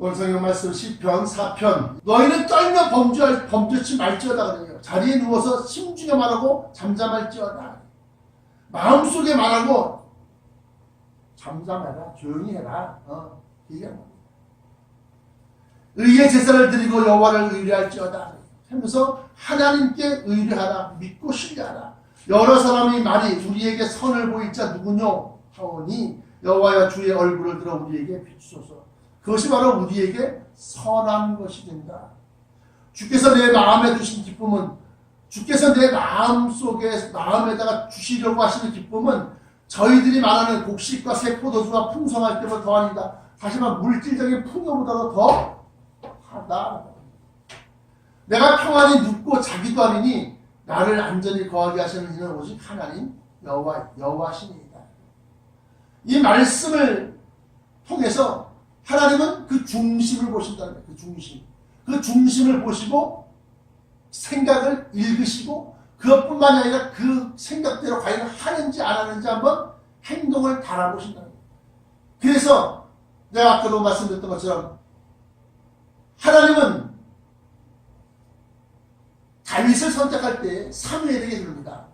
오늘 성경 말씀 10편 4편. 너희는 떨며 범죄할 범죄치 말지어다 그러요. 자리에 누워서 심중에 말하고 잠잠할지어다. 마음속에 말하고 잠잠해라 조용히 해라. 어 얘기하는 겁니다. 의의 제사를 드리고 여호와를 의뢰할지어다. 하면서 하나님께 의뢰하라 믿고 신뢰하라. 여러 사람이 말이 우리에게 선을 보일 자 누구뇨? 하오니 여호와여 주의 얼굴을 들어 우리에게 비추소서 그것이 바로 우리에게 선한 것이 된다. 주께서 내 마음에 주신 기쁨은 주께서 내 마음 속에 마음에다가 주시려고 하시는 기쁨은 저희들이 말하는 곡식과 새 포도주가 풍성할 때보다 더하니다. 다시 말해 물질적인 풍요보다도 더 하다 내가 평안히 눕고 자기도 하리니 나를 안전히 거하게 하시는 이는 오직 하나님 여호와 여호와시니이다. 이 말씀을 통해서 하나님은 그 중심을 보신다는 거예요. 그 중심. 그 중심을 보시고 생각을 읽으시고 그것뿐만이 아니라 그 생각대로 과연 하는지 안 하는지 한번 행동을 달아보신다는 거예요. 그래서 내가 아까도 말씀드렸던 것처럼 하나님은 다윗을 선택할 때 사무엘에게 그럽니다.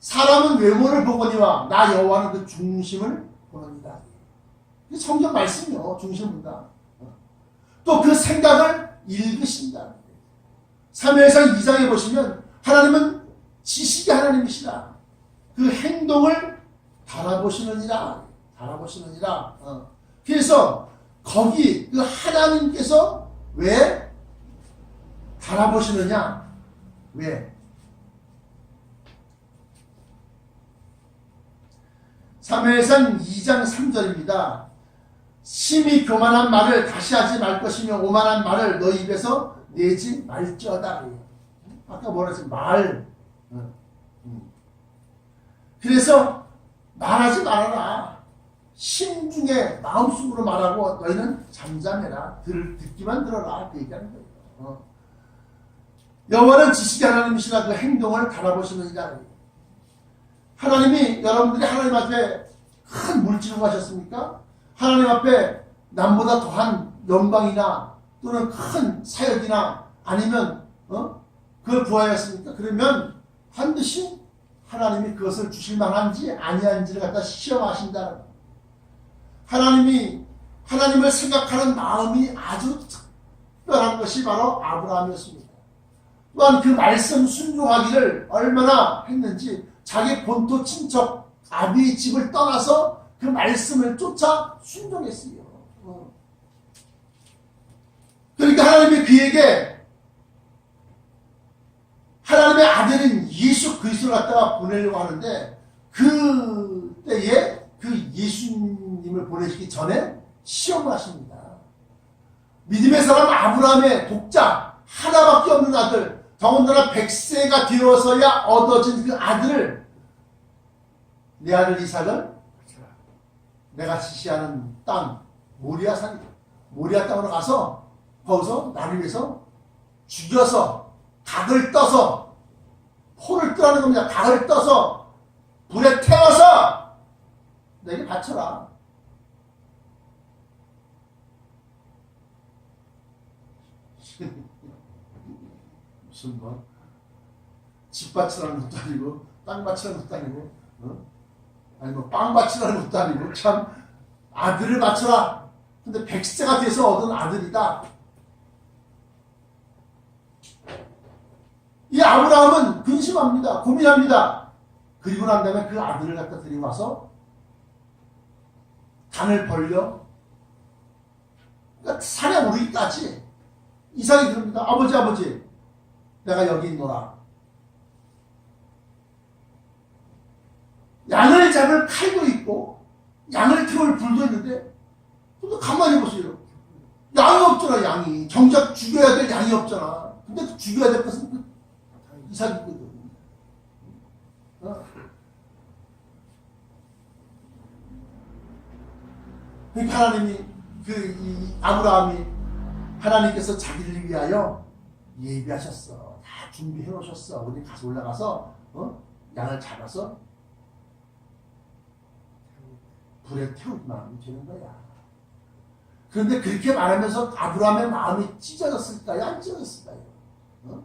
사람은 외모를 보거니와 나 여호와는 그 중심을 성경 말씀이요. 중심을 본다. 또 그 생각을 읽으신다. 사무엘상 2장에 보시면 하나님은 지식의 하나님이시다. 그 행동을 달아보시느니라. 달아보시느니라. 어. 그래서 거기 그 하나님께서 왜 달아보시느냐? 왜? 사무엘상 2장 3절입니다. 심히 교만한 말을 다시 하지 말 것이며 오만한 말을 너희 입에서 내지 말지어다. 아까 뭐라 했어요? 말. 그래서 말하지 말아라. 심중에 마음속으로 말하고 너희는 잠잠해라. 들, 듣기만 들어라. 그 얘기하는 거예요. 어. 여호와는 지식의 하나님이시라 그 행동을 달아보시느니라. 하나님이 여러분들이 하나님 앞에 큰 물질을 하셨습니까? 하나님 앞에 남보다 더한 영광이나 또는 큰 사역이나 아니면 어? 그걸 구하였습니까? 그러면 반드시 하나님이 그것을 주실 만한지 아니한지를 갖다 시험하신다는. 하나님이 하나님을 생각하는 마음이 아주 특별한 것이 바로 아브라함이었습니다. 또한 그 말씀 순종하기를 얼마나 했는지 자기 본토 친척 아비의 집을 떠나서 그 말씀을 쫓아 순종했어요. 어. 그러니까 하나님이 그에게 하나님의 아들인 예수 그리스도를 갖다가 보내려고 하는데 그 때에 그 예수님을 보내시기 전에 시험을 하십니다. 믿음의 사람 아브라함의 독자 하나밖에 없는 아들 더군다나 백세가 되어서야 얻어진 그 아들을 내 아들 이삭을 내가 지시하는 땅 모리아 산 모리아 땅으로 가서 거기서 나를 위해서 죽여서 닭을 떠서 포를 뜨라는 겁니다. 닭을 떠서 불에 태워서 내게 바쳐라. 무슨 뭐 집밭이라는 것도 아니고 땅밭이라는 것도 아니고 어? 아니 뭐 빵밭이라는 것도 아니고 참 아들을 바쳐라. 근데 백세가 돼서 얻은 아들이다. 이 아브라함은 근심합니다. 고민합니다. 그리고 난 다음에 그 아들을 갖다 데리고 와서 단을 벌려 그러니까 산에 오르기까지 이삭이 그럽니다. 아버지 아버지 내가 여기 있노라. 양을 잡을 칼도 있고 양을 태울 불도 있는데 근데 가만히 보세요. 양이 없잖아 양이. 정작 죽여야 될 양이 없잖아. 근데 그 죽여야 될 것은 그 이삭이거든. 어? 그러니까 하나님이 그 아브라함이 하나님께서 자기를 위하여 예비하셨어. 다 준비해 놓으셨어. 우리 가서 올라가서 어? 양을 잡아서 불에 태우기만 하면 되는 거야. 그런데 그렇게 말하면서 아브라함의 마음이 찢어졌을까요? 안 찢어졌을까요? 어?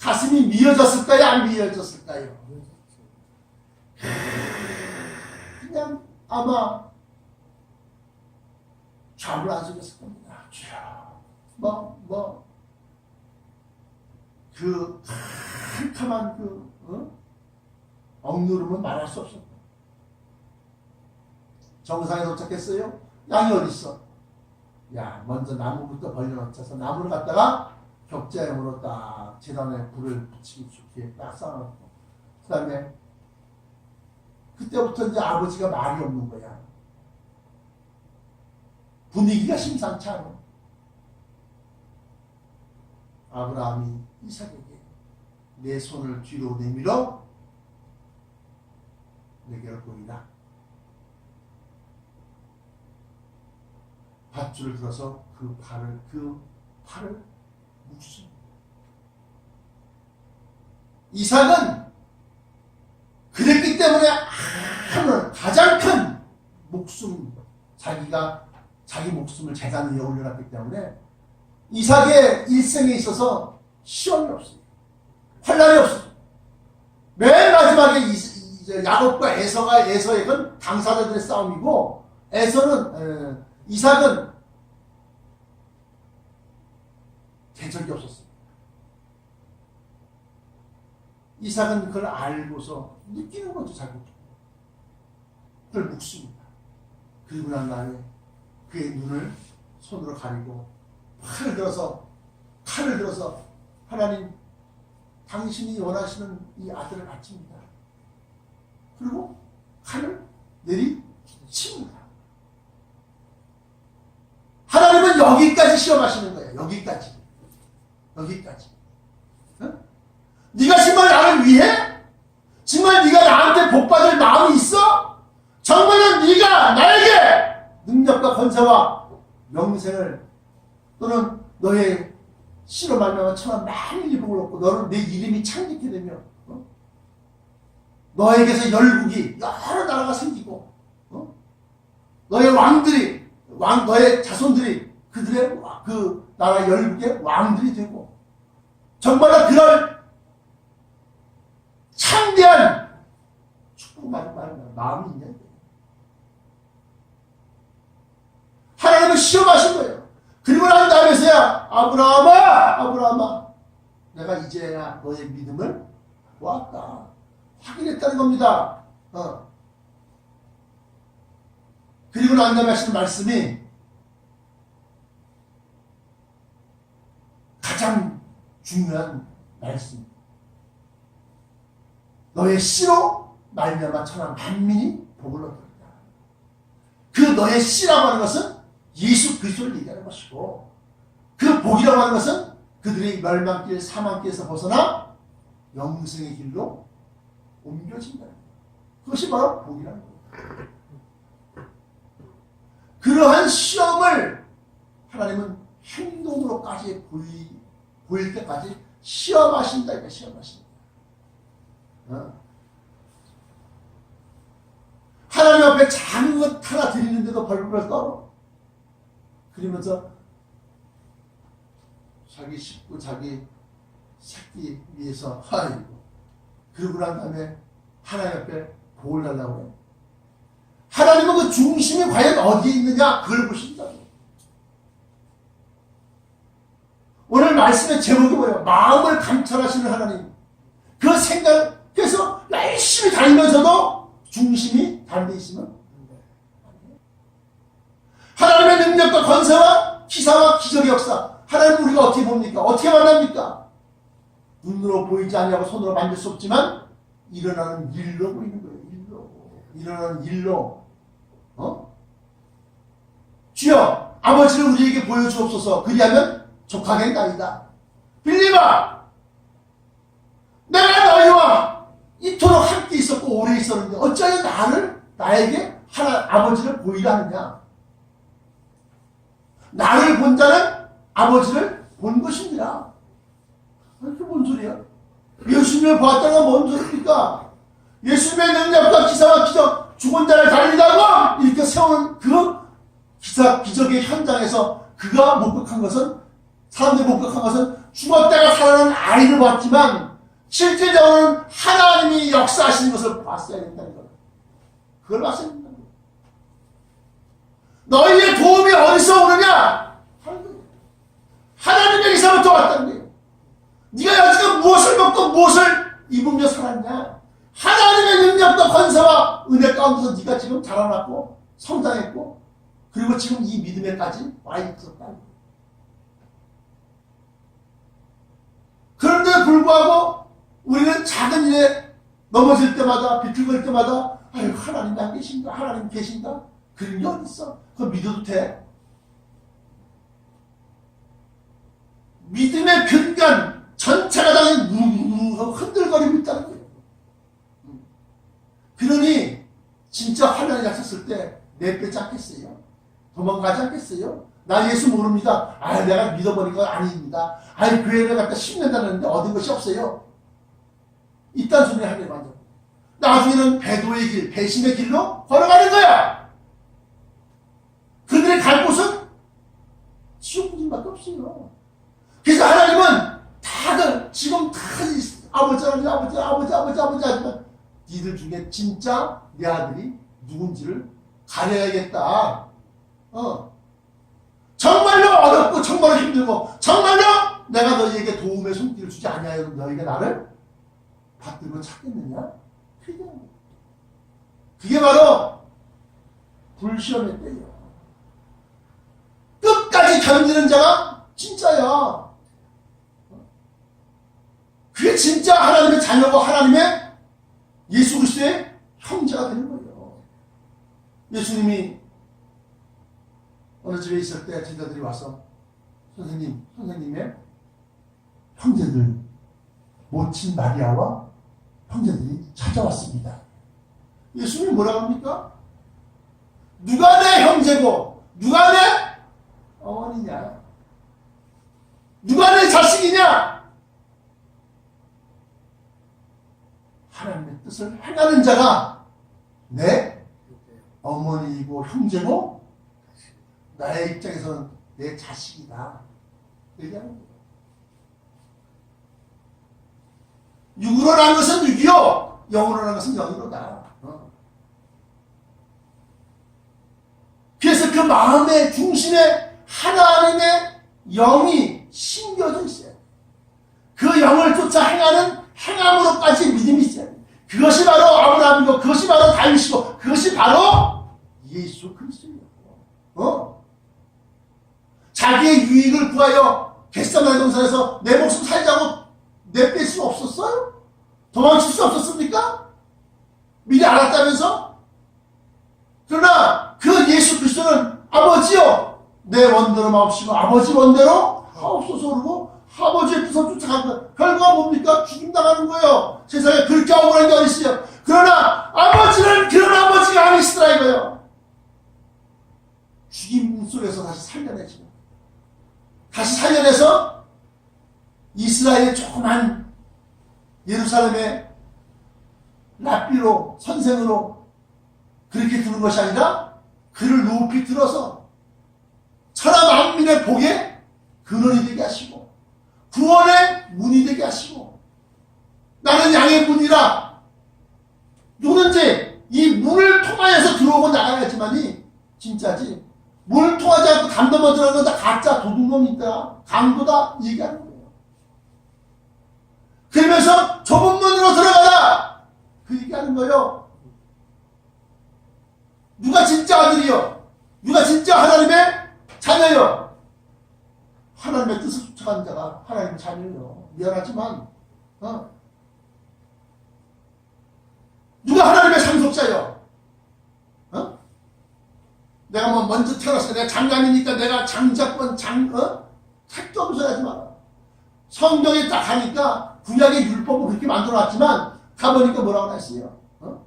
가슴이 미어졌을까요? 안 미어졌을까요? 그냥 아마 잠을 안 속였을 겁니다. 뭐, 뭐, 그 캄캄한 그 어? 억누름은 말할 수 없었다. 정상에 도착했어요. 양이 어디 있어? 야, 먼저 나무부터 벌려놓자서 나무를 갖다가 격자형으로 딱 재단에 불을 붙이기 좋게 딱 쌓아놓고 그 다음에 그때부터 이제 아버지가 말이 없는 거야. 분위기가 심상치 않아. 아브라함이 이삭에게 내 손을 뒤로 내밀어 내게로 보이라. 밧줄을 들어서 그 팔을 그 팔을 묶습 이삭은 그랬기 때문에 하늘 가장 큰 목숨 자기가 자기 목숨을 재단 위에 올려놨기 때문에 이삭의 일생에 있어서 시험이 없어요. 환란이 없어요. 맨 마지막에 야곱과 에서가 에서의 건 당사자들의 싸움이고 에서는 에, 이삭은 대적이 없었어요. 이삭은 그걸 알고서 느끼는 거죠, 자꾸. 그걸 묵습니다. 그리고 난 다음에 그의 눈을 손으로 가리고 칼을 들어서 칼을 들어서 하나님 당신이 원하시는 이 아들을 바칩니다. 그리고 칼을 내리칩니다. 하나님은 여기까지 시험하시는 거예요. 여기까지. 여기까지. 응? 네가 정말 나를 위해? 정말 네가 나한테 복받을 마음이 있어? 정말은 네가 나에게 능력과 권세와 명생을 또는 너의 씨로 말미암아 천한 많은 일복을 얻고 너를 내 이름이 창립게 되며 어? 너에게서 열국이 여러 나라가 생기고 어? 너의 왕들이 왕 너의 자손들이 그들의 와- 그 나라 열국의 왕들이 되고 정말로 그럴 창대한 축복 말, 말, 마음이 있냐 하나님은 시험하신 거예요. 그리고 난 다음에서야 아브라함아 아브라함아 내가 이제야 너의 믿음을 보았다 확인했다는 겁니다. 어. 그리고 난 다음에 하시는 말씀이 가장 중요한 말씀. 너의 씨로 말미암아 천한 만민이 복을 얻는다. 그 너의 씨라고 하는 것은 예수 그리스도를 얘기하는 것이고 그 복이라고 하는 것은 그들이 멸망길 사망길에서 벗어나 영생의 길로 옮겨진다. 그것이 바로 복이라는 거예요. 그러한 시험을 하나님은 행동으로까지 보이, 보일 때까지 시험하신다. 이까 시험하신다. 어? 하나님 앞에 작은 것 하나 드리는데도 벌벌 떨어. 그러면서 자기 식구, 자기 새끼 위해서 하이고 그러고 난 다음에 하나님 앞에 복을 달라고 해. 하나님은 그 중심이 과연 어디에 있느냐 그걸 보신다고. 오늘 말씀의 제목이 뭐예요? 마음을 감찰하시는 하나님. 그 생각, 그래서 열심히 다니면서도 중심이 데 있으면. 하나님의 능력과 권세와 기사와 기적의 역사. 하나님 우리가 어떻게 봅니까? 어떻게 만납니까? 눈으로 보이지 않냐고 손으로 만질 수 없지만 일어나는 일로 보이는 거예요. 일로. 일어나는 일로. 어? 주여 아버지를 우리에게 보여주옵소서. 그리하면 족하겠나이다. 빌리바 내가 너희와 이토록 함께 있었고 오래 있었는데 어찌하여 나를 나에게 하나 아버지를 보이라 하느냐? 나를 본 자는 아버지를 본 것입니다. 아니, 그게 뭔 소리야? 예수님을 봤다가 뭔 소리입니까? 예수님의 능력과 기사와 기적, 죽은 자를 달리다고 이렇게 세우는 그 기사 기적의 현장에서 그가 목격한 것은 사람들이 목격한 것은 죽었다가 살아난 아이를 봤지만 실제적으로는 하나님이 역사하시는 것을 봤어야 된다는 거예요. 그걸 봤어야 된다는 거예요. 너희의 도움이 어디서 오느냐? 하나님에게서부터 왔다는 거예요. 네가 여지껏 무엇을 먹고 무엇을 입으며 살았냐? 하나님의 능력과 권세와 은혜 가운데서 네가 지금 자라났고 성장했고 그리고 지금 이 믿음에까지 와 있었다. 그런데 불구하고 우리는 작은 일에 넘어질 때마다 비틀거릴 때마다 아유 하나님 안 계신가? 하나님 계신가? 그런 게 어디 있어? 그거 믿어도 돼? 믿음의 근간 전체가 다 우웅 흔들거리고 있다는 거예요. 그러니 진짜 하나님 약속했을 때 내빼지 않겠어요? 도망가지 않겠어요? 나 예수 모릅니다. 아 내가 믿어버리가 아닙니다. 아니 교회를 갖다 10년 다녔는데 얻은 것이 없어요. 이딴 소리 하게 만져. 나중에는 배도의 길, 배신의 길로 걸어가는 거야. 그들의 갈 곳은 지옥문밖에 없어요. 그래서 하나님은 다들 지금 다 아버지 아버지 아버지 아버지 아버지 아버지 하지만 니들 중에 진짜 내 아들이 누군지를 가려야겠다. 어. 정말로 어렵고 정말로 힘들고 정말로 내가 너희에게 도움의 손길을 주지 아니하여 너희가 나를 받들고 찾겠느냐? 그게 바로 불시험의 때예요. 끝까지 견디는 자가 진짜야. 그게 진짜 하나님의 자녀고 하나님의 예수 그리스도의 형제가 되는 거예요. 예수님이 어느 집에 있을 때 제자들이 와서 선생님, 선생님의 형제들 모친 마리아와 형제들이 찾아왔습니다. 예수님이 뭐라고 합니까? 누가 내 형제고 누가 내 어머니냐? 누가 내 자식이냐? 하나님의 뜻을 행하는 자가 내 어머니이고 형제고 나의 입장에서는 내 자식이다. 얘기하는 거예요. 육으로라는 것은 육이요, 영으로라는 것은 영으로다. 어. 그래서 그 마음의 중심에 하나님의 영이 심겨져 있어요. 그 영을 쫓아 행하는 행함으로까지 믿음이 있어요. 그것이 바로 아브라함이고, 그것이 바로 다윗이고, 그것이 바로 예수 그리스도예요. 어? 자기의 유익을 구하여 겟세마네 동산에서 내 목숨 살자고 내뺄 수 없었어요? 도망칠 수 없었습니까? 미리 알았다면서? 그러나 그 예수 그리스도는 아버지요 내 원대로 마옵시고 아버지 원대로 하옵소서 그러고 아버지의 뜻을 쫓아간 거예요. 결과가 뭡니까? 죽임당하는 거예요. 세상에 그렇게 억울한 게 어디 있어요? 그러나 아버지는 그런 아버지가 아니시더라 이거예요. 죽임 속에서 다시 살려내죠. 다시 살려내서 이스라엘의 조그만 예루살렘의 랍비로 선생으로 그렇게 두는 것이 아니라 그를 높이 들어서 천하 만민의 복의 근원이 되게 하시고 구원의 문이 되게 하시고 나는 양의 문이라 누군지 이 문을 통하여서 들어오고 나가야지만이 진짜지 문을 통하지 않고 담 넘어 들어가는 건다 가짜 도둑놈이다. 강도다. 얘기하는 거예요. 그러면서 좁은 문으로 들어가라! 그 얘기하는 거예요. 누가 진짜 아들이요? 누가 진짜 하나님의 자녀요? 하나님의 뜻을 쫓아가는 자가 하나님의 자녀요. 미안하지만 어? 누가 하나님의 상속자요? 어? 내가 뭐 먼저 태어났어 내가 장남이니까 내가 장자권 장 어? 택도 없어 하지 마라 성경에 딱 가니까 구약의 율법을 그렇게 만들어 놨지만 가보니까 뭐라고 했어요 어?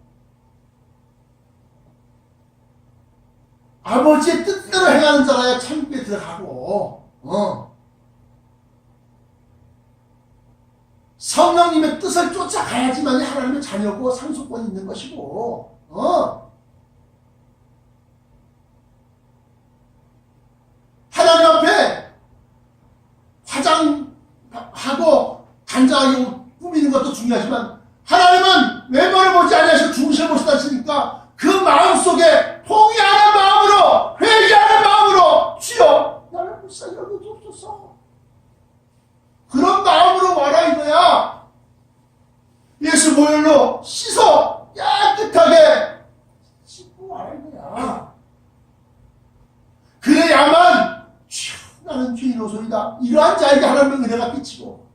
아버지의 뜻대로 행하는 자라야 천국에 들어가고 어. 성령님의 뜻을 쫓아가야지만 하나님의 자녀고 상속권이 있는 것이고 어. 단장하게 꾸미는 것도 중요하지만 하나님은 외모를 보지 아니하시고 중심을 보시다 하시니까 그 마음속에 통이하는 마음으로 회개하는 마음으로 주여 나를 불쌍히 여겨주옵소서. 그런 마음으로 와라 이거야. 예수 보혈로 씻어 깨끗하게 씻고 와라 이거야 그래야만 나는 죄인로소이다. 이러한 자에게 하나님의 은혜가 끼치고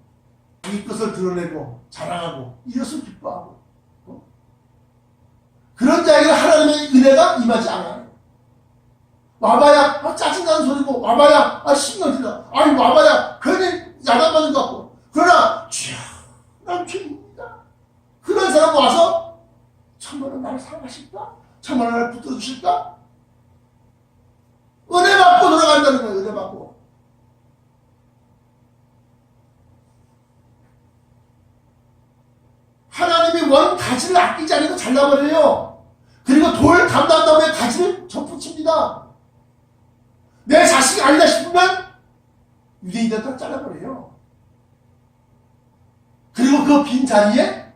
이 것을 드러내고 자랑하고 이것을 기뻐하고 어? 그런 자에게 하나님의 은혜가 임하지 않아요. 와봐야 아, 짜증나는 소리고 와봐야 아 신경질나 아니 와봐야 괜히 야단맞는 것 같고 그러나 죄인입니다. 그런 사람 와서 참으로 나를 사랑하실까? 참으로 나를 붙들어주실까? 은혜 받고 돌아간다는 거예요. 은혜 받고. 하나님이 원 가지를 않고 잘라버려요. 그리고 돌 감난 다음에 가지를 접붙입니다. 내 자식이 아니다 싶으면 유대인들 다 잘라버려요. 그리고 그 빈 자리에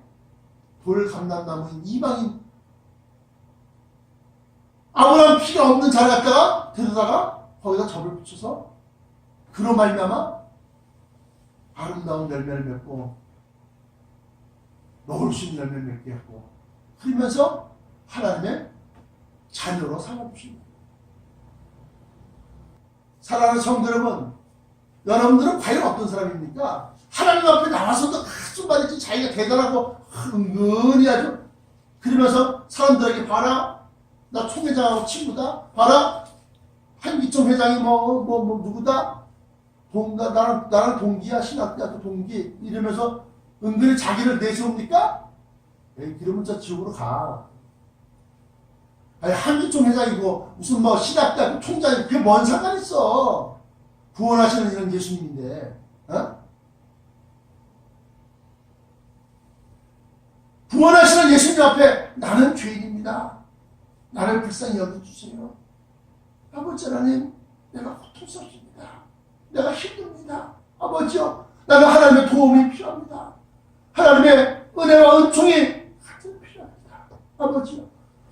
돌 감난 나무인 이방인 아무런 피가 없는 자리 갖다가 데려다가 거기다 접을 붙여서 그로 말미암아 아름다운 열매를 맺고 먹을 수 있는 열매를 맺게 하고 그러면서 하나님의 자녀로 삼아주십니다. 사랑하는 성도 여러분, 여러분들은 과연 어떤 사람입니까? 하나님 앞에 나와서도 아주 말이지 자기가 대단하고 은근히 아주 그러면서 사람들에게 봐라 나 총회장하고 친구다 봐라 한기총 회장이 뭐뭐뭐 누구다 동가 나랑 나랑 동기야 신학대학교 동기 이러면서 은근히 자기를 내세웁니까? 에이, 그러면 저 지옥으로 가. 아니, 한기총 회장이고, 무슨 뭐, 신학대학교 총장이, 그게 뭔 상관 있어. 구원하시는 이런 예수님인데, 어? 구원하시는 예수님 앞에 나는 죄인입니다. 나를 불쌍히 여겨주세요. 아버지 하나님, 내가 고통스럽습니다. 내가 힘듭니다. 아버지요, 나는 하나님의 도움이 필요합니다. 하나님의 은혜와 은총이. 아버지요.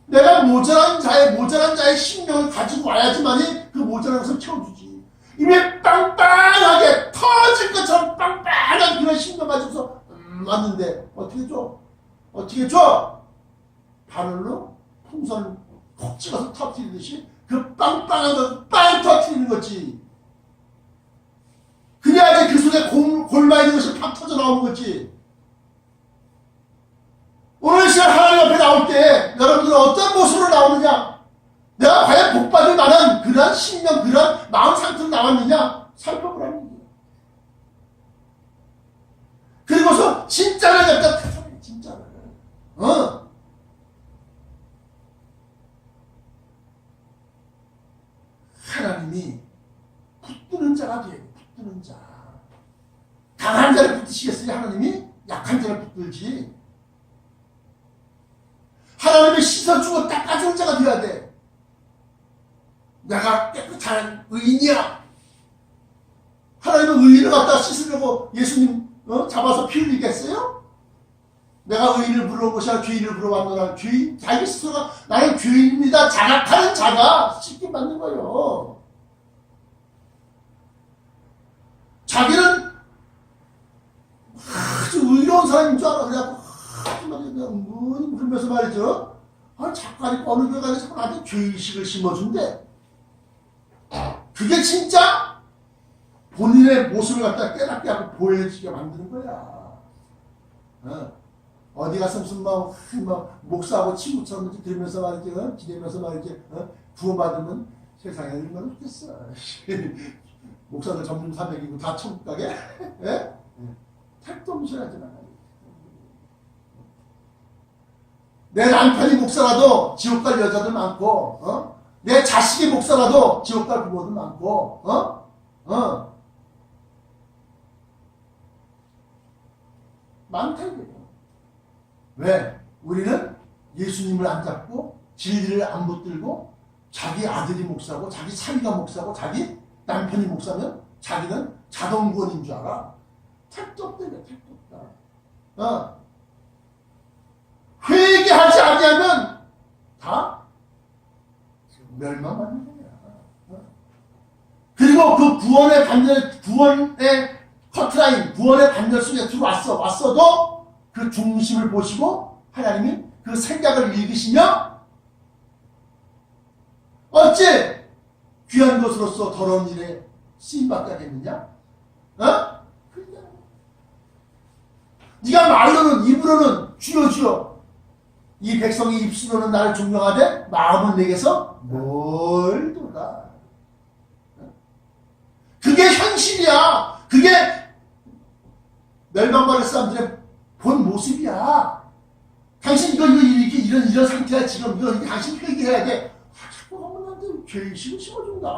내가 모자란 자의 모자란 자의 심령을 가지고 와야지만이 그 모자란 것을 채워주지. 이미 빵빵하게 터질 것처럼 빵빵한 그런 심령 가지고서 음, 왔는데 어떻게 줘? 어떻게 줘? 바늘로 풍선을 콕 찍어서 터뜨리듯이 그 빵빵한 걸빵 터뜨리는 거지. 그래야 그 속에 골, 골마 있는 것이 팍 터져 나오는 거지. 오늘 시간 하나님 앞에 나올 때 여러분들은 어떤 모습으로 나오느냐? 내가 과연 복받을 만한 그러한 신명, 그러한 마음 상태로 나왔느냐? 살펴보라는 거예요. 그리고서 진짜를 갖다 찾아내, 진짜를. 어? 하나님이 붙드는 자가 돼요. 붙드는 자. 강한 자를 붙드시겠어요? 하나님이? 약한 자를 붙들지. 하나님이 씻어주고 닦아주는 자가 되어야 돼. 내가 깨끗한 의인이야. 하나님은 의인을 갖다 씻으려고 예수님 어? 잡아서 피 흘리겠어요? 내가 의인을 아니라 죄인을 부르왔노라. 죄인, 자기 스스로가 나는 죄인입니다. 자각하는 자가 씻김 받는 거예요. 자기는 아주 의로운 사람인 줄 알아. 그래갖고 그냥 은근히 그러면서 말이죠. 아, 작가니 어느 교회 가서 나한테 죄의식을 심어준대. 그게 진짜 본인의 모습을 갖다 깨닫게 하고 보여지게 만드는 거야. 어. 어디 가서 무슨 막, 막 목사하고 친구처럼 이렇게 들으면서 말이지, 어? 지내면서 말이지, 어? 구원받으면 세상에 얼마나 좋겠어. 목사들 점점 300이고 다 천국 가게? 예? 택도 무시하지 마. 내 남편이 목사라도 지옥 갈 여자들 많고, 어? 내 자식이 목사라도 지옥 갈 부모들 많고, 어? 어? 많다 이거예요. 왜? 우리는 예수님을 안 잡고 진리를 안 붙들고 자기 아들이 목사고 자기 사위가 목사고 자기 남편이 목사면 자기는 자동구원인 줄 알아. 택도 없다 이거 택도 없다. 어. 회개하지 아니하면 다 멸망받는 거야. 어. 그리고 그 구원의 반절, 구원의 커트라인, 구원의 반절 속에 들어왔어. 왔어도 그 중심을 보시고 하나님이 그 생각을 읽으시며 어째 귀한 것으로서 더러운 일에 쓰임받게 하겠느냐? 어? 그냥 네가 말로는 입으로는 주여 주여 이 백성이 입술로는 나를 존경하되 마음은 내게서 뭘 돌아 그게 현실이야. 그게 멸망받을 사람들의 본 모습이야. 당신 이거 이거 이렇게 이런 이런 상태야 지금 이거 이거 당신 회개해야 돼. 아, 자꾸 하면 나한테 죄의식을 심어준다.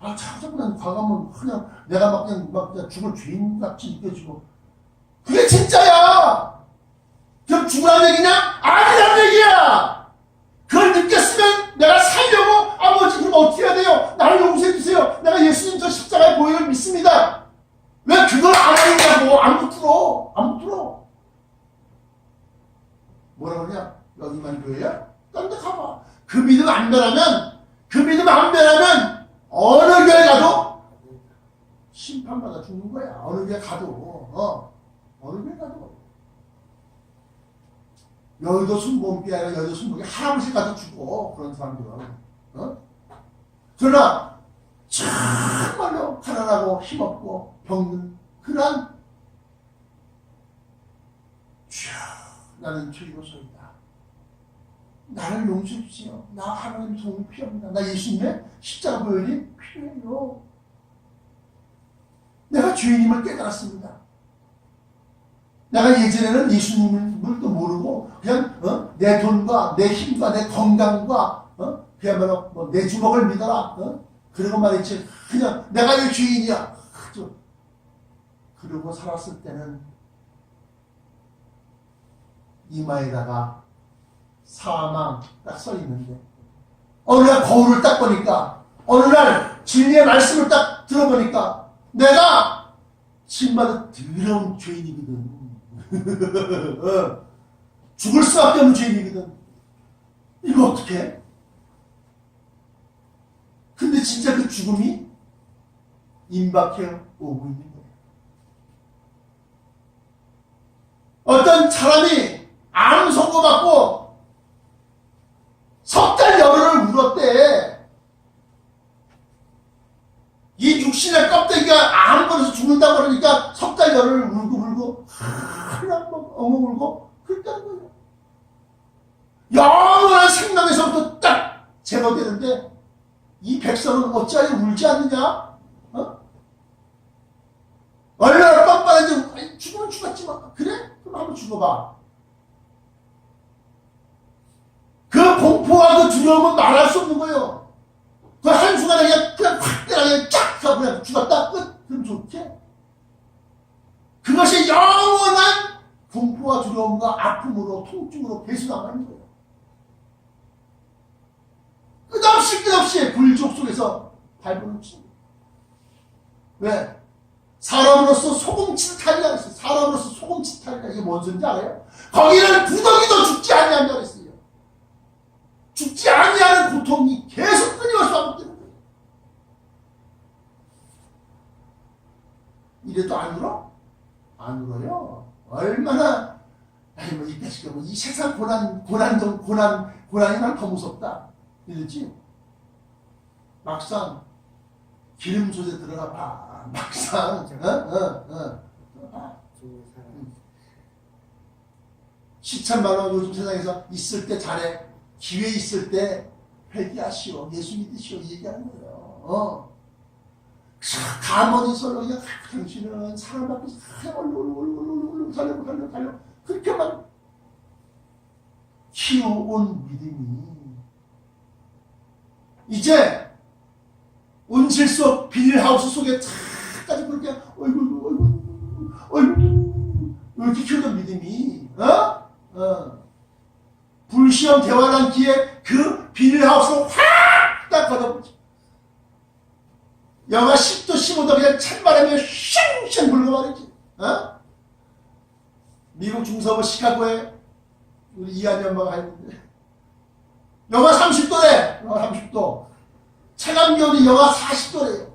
아 자꾸 난 과감은 그냥 내가 막 그냥 막 그냥 죽을 죄인 같이 느껴지고. 그게 진짜야. 그럼 죽으라는 얘기냐? 아니라는 얘기야! 그걸 느꼈으면 내가 살려고 아버지 그럼 어떻게 해야 돼요? 나를 용서해 주세요. 내가 예수님 저 십자가의 보혈을 믿습니다. 왜 그걸 안 하느냐고 안 붙들어 안 붙들어 뭐라 그러냐? 여기만 교회야? 딴데 가봐. 그 믿음 안 변하면 그 믿음 안 변하면 어느 교회 가도 심판받아 죽는 거야. 어느 교회 가도 어 어느 교회 가도 여의도 순복이 아니라 여의도 순복이 할아버지 가도 죽어 그런 사람들은 어? 그러나 정말로 가난하고 힘없고 병든 그런 나는 죄로소이다 나를 용서해 주세요. 나 하나님 도움이 필요합니다. 나 예수님의 십자가 보혈이 필요해요. 내가 죄인임을 깨달았습니다. 내가 예전에는 예수님을 도 모르고 그냥 어? 내 돈과 내 힘과 내 건강과 어? 그야말로 뭐 내 주먹을 믿어라 어? 그러고 말이지. 그냥 내가 이 주인이야. 그저 그러고 살았을 때는 이마에다가 사망 딱 써 있는데 어느 날 거울을 딱 보니까 어느 날 진리의 말씀을 딱 들어보니까 내가 신마다 더러운 죄인이거든 어. 죽을 수밖에 없는 죄인이거든. 이거 어떻게? 근데 진짜 그 죽음이 임박해 오고 있는 거예요. 어떤 사람이 암 선고받고 울었대. 이 육신의 껍데기가 암 걸려서 죽는다고 그러니까 석 달 열흘을 울고 울고 막 엉엉 울고 그랬다는 거예요. 영원한 생명에서부터 딱 제거되는데 이 백성은 어찌하여 울지 않느냐? 어? 얼마나 뻔뻔한지 죽으면 죽었지만 그래? 그럼 한번 죽어봐. 그 공포와 그 두려움은 말할 수 없는 거예요. 그 한순간에 그냥, 그냥 확 때려, 쫙! 하고 그냥 죽었다? 끝! 그럼 좋지? 그것이 영원한 공포와 두려움과 아픔으로, 통증으로 남아있는 거예요. 끝없이 끝없이 불족 속에서 밟는 치 왜? 사람으로서 소금치를 타리라 했어요. 사람으로서 소금치를 타리라. 이게 뭔 소리인지 알아요? 거기는 구덩이도 죽지 아니한다 그랬어요. 죽지 아니하는 고통이 계속 끊임없이 반복되는 거예요. 이래도 안 울어? 안 울어요. 얼마나 아이 뭐이 자식아 뭐이 세상 고난 고난 좀 고난 고난이 난 더 무섭다. 이랬지? 막상 기름 솥에 들어가 봐. 막상 어어어 들어가. 죽는 사람. 시천만 원 요즘 세상에서 있을 때 잘해. 기회 있을 때 회개하시오. 예수 믿으시오. 이 얘기하는 거예요. 어. 서로 그냥 아, 당신은 사랑받고 얼굴 살려고 살려고 살려고 그렇게만 키워온 믿음이 이제 온실 속 비닐하우스 속에 착까지 그렇게 얼굴 얼굴 얼굴 이렇게 키우던 믿음이 어? 어. 불시험 대화란기에 그 비닐하우스로 확딱 걷어버리죠. 영하 10도 15도 그냥 찬바람이 쉥쉥 불고 말이지. 어? 미국 중서부 시카고에 우리 이한이 엄마가 있는데 영하 30도래. 영하 30도. 체감 기온이 영하 40도래요.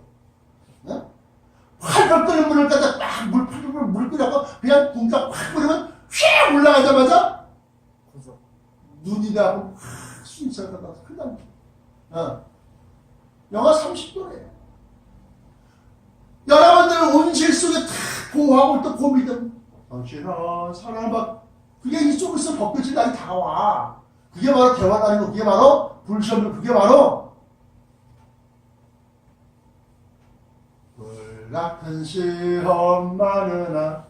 어? 활발 끓는 물을 갖다 막물 풀풀 물 끓여고 그냥 공기가 확 뿌리면 휘 올라가자마자 눈이 나고 확 순서가 나서 큰일 납니다. 어. 영하 30도래요. 여러분들 온실 속에 탁 보호하고 있던 고민은 당신아 사랑을 그게 이쪽에서 벗겨질 날이 다가와. 그게 바로 거, 그게 바로 불시험을, 그게 바로 불같은 시험 많으나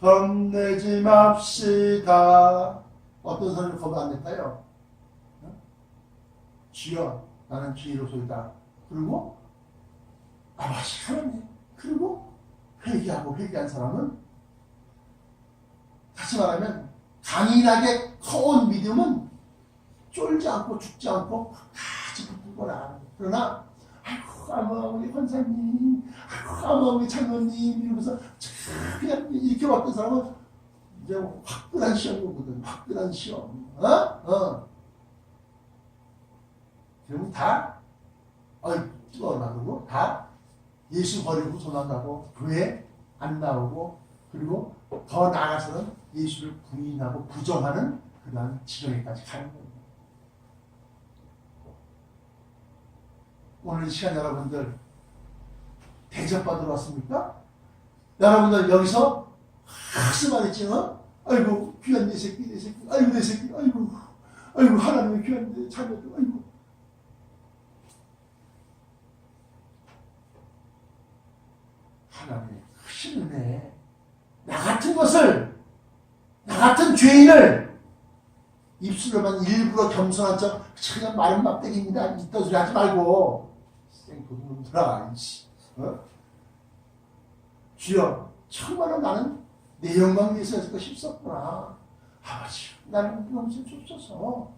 겁내지 맙시다. 어떤 안 냈다요? 어? 나는 죄로소이다. 그리고 아마시 하나님. 그리고 회개하고 회개한 사람은 다시 말하면 강인하게 커온 믿음은 쫄지 않고 죽지 않고 끝까지 붙들고 거예요. 그러나 아이고 아마 우리 권사님 아이고 아마 우리 장로님 이러면서 참 그냥 이렇게 왔던 사람은 이제 화끈한 시험 보거든 화끈한 시험 어? 어. 그러면 다 어이 그러고 다 예수 버리고 도망가고 교회 안 나오고 그리고 더 나아가서는 예수를 부인하고 부정하는 그러한 지경에까지 가는 거예요. 오늘 이 시간 여러분들 대접받으러 왔습니까? 여러분들 여기서 학습하겠지, 어? 아이고, 귀한 내 새끼, 내 새끼, 아이고, 내 새끼, 아이고, 아이고, 하나님의 귀한 내 자녀들, 아이고. 하나님의 크신 은혜, 나 같은 것을, 나 같은 죄인을 입술로만 일부러 겸손한 척, 그냥 마른 막대기입니다. 이딴 소리 하지 말고. 생도둑놈들아. 어? 주여, 정말로 나는 내 영광 위해서 해서 힘썼구나. 아버지, 나는 용서 줬어서.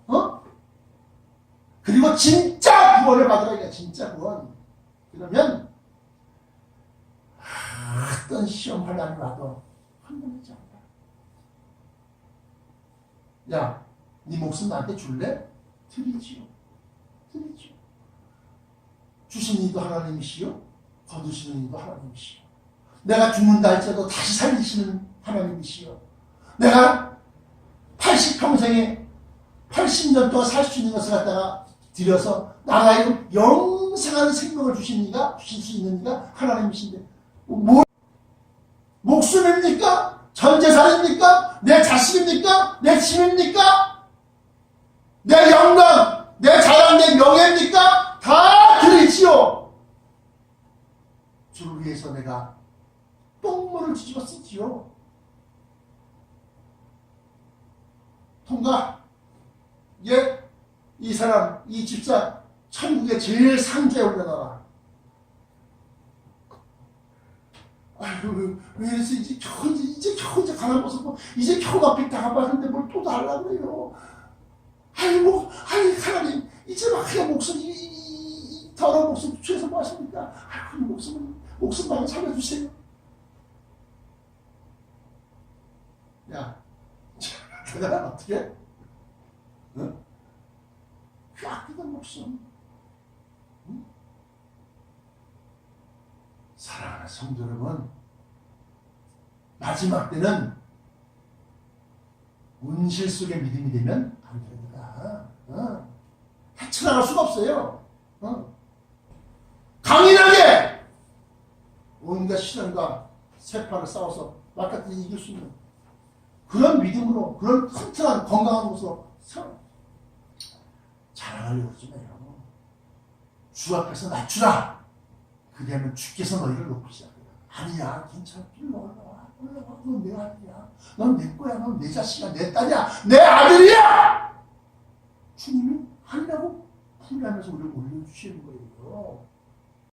어? 그리고 진짜 구원을 받으라, 진짜 구원. 그러면, 어떤 시험 환란이 와도 흔들리지 않다. 야, 네 목숨 나한테 줄래? 드리지요. 드리지요. 주신 이도 하나님이시요. 거두시는 이도 하나님이시요. 내가 죽는다 할지라도 다시 살리시는 하나님이시요. 내가 80평생에 80년 동안 살 수 있는 것을 갖다가 들여서 나가요 영생하는 생명을 이가 주실 수 있는 이가 하나님이신데 뭐 목숨입니까? 전 재산입니까? 내 자식입니까? 내 짐입니까? 내 영광, 내 자랑, 내 명예입니까? 다 드리지요. 주를 위해서 내가 똥물을 뒤집어 쓰지요. 통과. 예, 이 사람, 이 집사, 천국의 제일 상자에 올려놔라. 아유, 왜 이래서 이제 겨우, 이제, 겨우 이제 가난 모습 보 이제 앞에 다 봤는데 뭘 또 달라고 그래요. 아니, 뭐, 아니, 하나님, 이제 막 그냥 목숨, 이, 이, 이, 이 더러운 목숨 취해서 뭐 하십니까? 아유, 이 목숨은, 목숨만 살려주세요. 야, 내가 어떻게? 응? 그 아끼던 목숨. 응? 사랑하는 성도 여러분, 마지막 때는 운실 속의 믿음이 되면 안 됩니다. 어? 헤쳐나갈 수가 없어요. 어? 강인하게 온갖 시련과 세파를 싸워서 막같이 이길 수 있는 그런 믿음으로 그런 튼튼한 건강한 모습으로 서 자랑하려고 하지 마요. 주 앞에서 낮추라. 그대는 주께서 너희를 높이시라. 아니야, 괜찮아. 올라와. 올라와. 넌내 아들이야. 넌 내 거야. 넌 내 자식이야. 내 딸이야. 내 아들이야! 주님이 하려고 풀하면서 우리를 올려주시는 거예요.